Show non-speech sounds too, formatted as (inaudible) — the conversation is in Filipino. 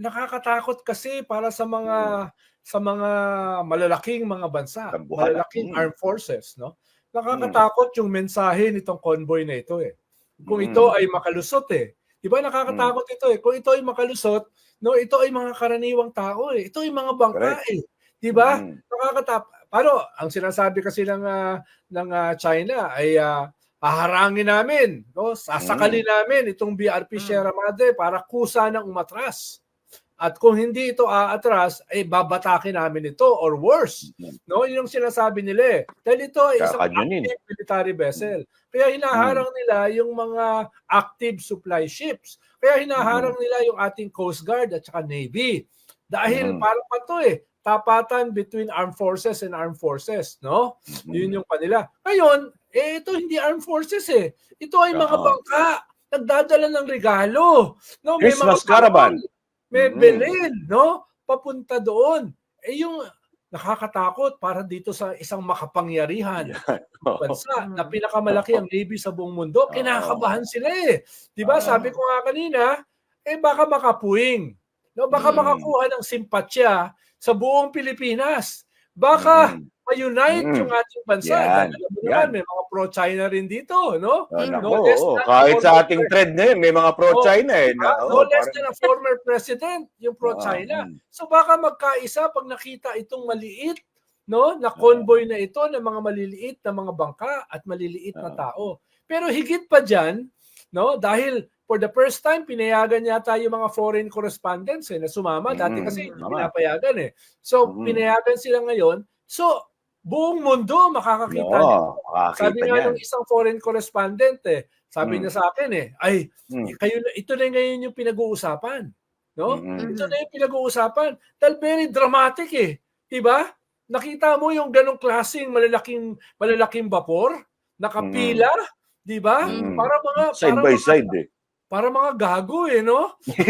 nakakatakot kasi para sa mga sa mga malalaking mga bansa, malalaking Mm. armed forces, no? Nakakatakot yung mensahe nitong convoy na ito eh. Kung Mm. ito ay makalusot eh. 'Di ba nakakatakot ito eh. Kung ito ay makalusot, no, ito ay mga karaniwang tao eh. Ito ay mga bangka Correct. eh. 'Di ba? Mm. Nakakatap. Paano ang sinasabi kasi ng ah, ng ah, China ay ah, haharangin namin, no? Sasakalin namin itong BRP Mm. Sierra Madre para kusa ng umatras. At kung hindi ito aatras, ay babatakin namin ito or worse. No, yun yung sinasabi nila eh. Dahil ito ay isang active military vessel. Kaya hinaharang nila yung mga active supply ships. Kaya hinaharang nila yung ating Coast Guard at saka Navy. Dahil Mm. parang pa to eh, tapatan between armed forces and armed forces, no? Mm. Yun yung kanila. Ngayon, eh ito hindi armed forces eh. Ito ay mga bangka. Nagdadala ng regalo. No, may Christmas mga caravan. Bawal, May Mm. Belen, no? Papunta doon. Eh yung nakakatakot para dito sa isang makapangyarihan (laughs) bansa na Mm. pinakamalaki ang Navy sa buong mundo, kinakabahan sila eh. 'Di ba? Sabi ko nga kanina, eh baka makapuwing. No, baka Mm. makakuha ng simpatya sa buong Pilipinas. Baka Mm. Ma-unite Mm. yung ating bansa. Yan. Alam mo naman, may mga pro-China rin dito, no? Ah, nako, No oo. than kahit sa ating trend na yun, may mga pro-China eh. Ah, Na, no less parang- than a former president, yung pro-China. Ah, mm. So baka magkaisa pag nakita itong maliit no na convoy na ito ng mga maliliit na mga bangka at maliliit na tao. Pero higit pa diyan, no, dahil for the first time pinayagan yata yung mga foreign correspondents eh, na sumama. Dati Mm, kasi hindi pinapayagan eh. So Mm. pinayagan sila ngayon. So buong mundo makakakita Oo, nito. Sabi nga niyan. ng isang foreign correspondent eh, sabi Mm. niya sa akin eh, ay Mm. kayo na, ito na ngayon yung pinag-uusapan. No? Mm. Ito na yung pinag-uusapan. Dahil very dramatic eh. Diba? Nakita mo yung ganong klaseng malalaking malalaking vapor, nakapila, di ba? Mm. Para mga Side para by mga, side eh. para mga gago eh, no? (laughs)